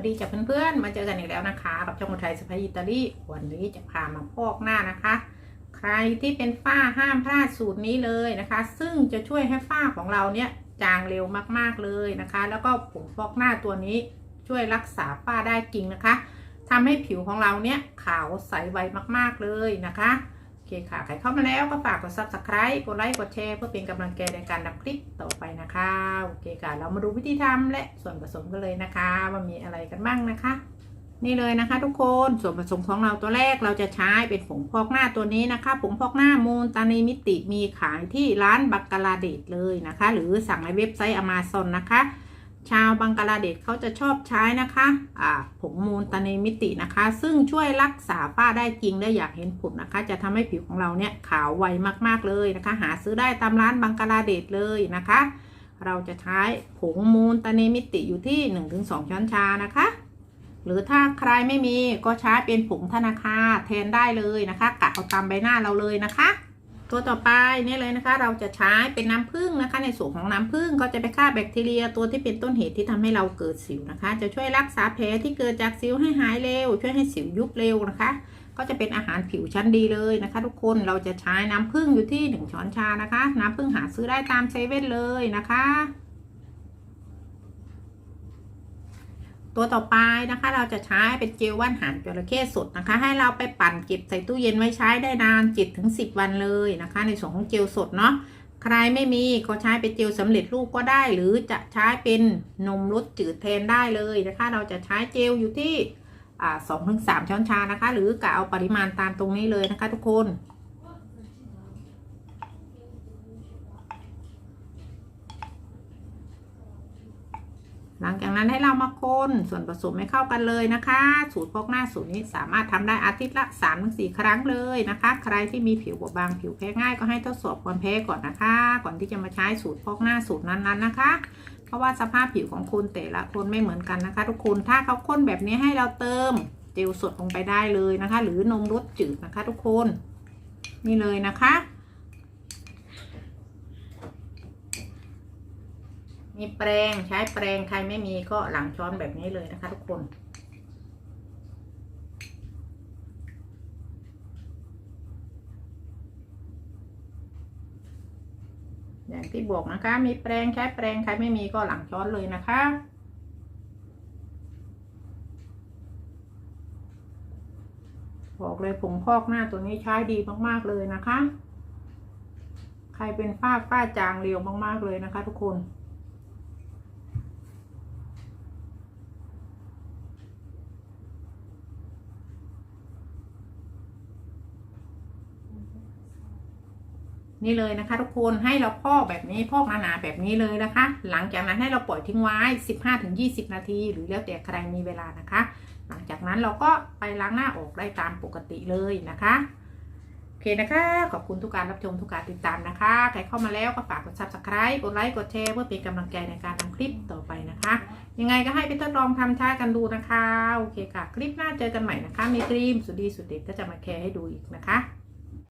วัสดีจ้ะเพื่อนๆ มาเจอกันอีกแล้วนะคะ กับช่องไทยสไปอิตาลีวันนี้จะพามาพอกหน้านะคะ ใครที่เป็นฝ้าห้ามพลาดสูตรนี้เลยนะคะ ซึ่งจะช่วยให้ฝ้าของเราเนี่ยจางเร็วมากๆเลยนะคะ แล้วก็ผงฟอกหน้าตัวนี้ช่วยรักษาฝ้าได้จริงนะคะทำให้ผิวของเราเนี่ยขาวใสไวมากๆเลยนะคะ คค่ะ ใครเข้ามาแล้วก็ฝากกด subscribe กดไลค์ กดแชร์ เพื่อเป็นกำลังใจในการทำคลิปต่อไปนะคะ โอเคค่ะ เรามาดูวิธีทำและส่วนผสมกันเลยนะคะ ว่ามีอะไรกันบ้างนะคะ นี่เลยนะคะ ทุกคน ส่วนผสมของเราตัวแรกเราจะใช้เป็นผงพอกหน้าตัวนี้นะคะ ผงพอกหน้ามูลตานีมิติมีขายที่ร้านบังกลาเดชเลยนะคะ หรือสั่งในเว็บไซต์ Amazon นะคะ ชาวบังกลาเดชเขาจะชอบใช้นะคะอ่าผงมูลตานีมิตินะคะ ซึ่งช่วยรักษาฝ้าได้จริงได้อยากเห็นผลนะคะ จะทำให้ผิวของเราเนี่ยขาวไวมากๆเลยนะคะ หาซื้อได้ตามร้านบังกลาเดชเลยนะคะ เราจะใช้ผงมูลตานีมิติอยู่ที่ 1-2 ช้อนชานะคะ หรือถ้าใครไม่มีก็ใช้เป็นผงธนาคารแทนได้เลยนะคะกะเอาตามใบหน้าเราเลยนะคะ ตัวต่อไปนี่เลยนะคะ เราจะใช้เป็นน้ำผึ้งนะคะ ในส่วนของน้ำผึ้งก็จะไปฆ่าแบคทีเรียตัวที่เป็นต้นเหตุที่ทำให้เราเกิดสิวนะคะ จะช่วยรักษาแผลที่เกิดจากสิวให้หายเร็ว ช่วยให้สิวยุบเร็วนะคะ ก็จะเป็นอาหารผิวชั้นดีเลยนะคะ ทุกคนเราจะใช้น้ำผึ้งอยู่ที่ 1 ช้อนชานะคะ น้ำผึ้งหาซื้อได้ตามเซเว่นเลยนะคะ ตัวต่อไปนะคะ เราจะใช้เป็นเจลว่านหางจระเข้สดนะคะ ให้เราไปปั่นเก็บใส่ตู้เย็นไว้ใช้ได้นาน7ถึง10 วันเลยนะคะ ในส่วนของเจลสดเนาะใครไม่มีก็ใช้เป็นเจลสำเร็จรูปก็ได้ หรือจะใช้เป็นนมรสจืดแทนได้เลยนะคะ เราจะใช้เจลอยู่ที่สองถึงสามช้อนชานะคะ หรือกะเอาปริมาณตามตรงนี้เลยนะคะทุกคน หลังจากนั้นให้เรามาคนส่วนผสมให้เข้ากันเลยนะคะ สูตรพกหน้าสูตรนี้สามารถทำได้อาทิตย์ละ3-4 ครั้งเลยนะคะ ใครที่มีผิวบอบบางผิวแพ้ง่ายก็ให้ทดสอบความแพ้ก่อนนะคะ ก่อนที่จะมาใช้สูตรพกหน้าสูตรนั้นๆนะคะ เพราะว่าสภาพผิวของคุณแต่ละคนไม่เหมือนกันนะคะ ทุกคนถ้าเขาข้นแบบนี้ให้เราเติมเจลสดลงไปได้เลยนะคะ หรือนมรสจืดนะคะ ทุกคน นี่เลยนะคะ มีแปรงใช้แปรงใครไม่มีก็หลังช้อนแบบนี้เลยนะคะ ทุกคนอย่างที่บอกนะคะ มีแปรงใช้แปรงใครไม่มีก็หลังช้อนเลยนะคะบอกเลยผงพอกหน้าตัวนี้ใช้ดีมากๆเลยนะคะ ใครเป็นฝ้าฝ้าจางเร็วมากๆเลยนะคะ ทุกคน นี่เลยนะคะ ทุกคนให้เราพอกแบบนี้พอกหนาๆแบบนี้เลยนะคะ หลังจากนั้นให้เราปล่อยทิ้งไว้ 15-20 นาที หรือแล้วแต่ใครมีเวลานะคะ หลังจากนั้นเราก็ไปล้างหน้าออกได้ตามปกติเลยนะคะโอเคนะคะ ขอบคุณทุกการรับชมทุกการติดตามนะคะ ใครเข้ามาแล้วก็ฝากกด subscribe กดไลค์กดแชร์เพื่อเป็นกำลังใจในการทำคลิปต่อไปนะคะ ยังไงก็ให้ไปทดลองทำใช้กันดูนะคะโอเคค่ะคลิปหน้าเจอกันใหม่นะคะมีครีมสุดดีสุดเด็ดก็จะมาแชร์ให้ดูอีกนะคะ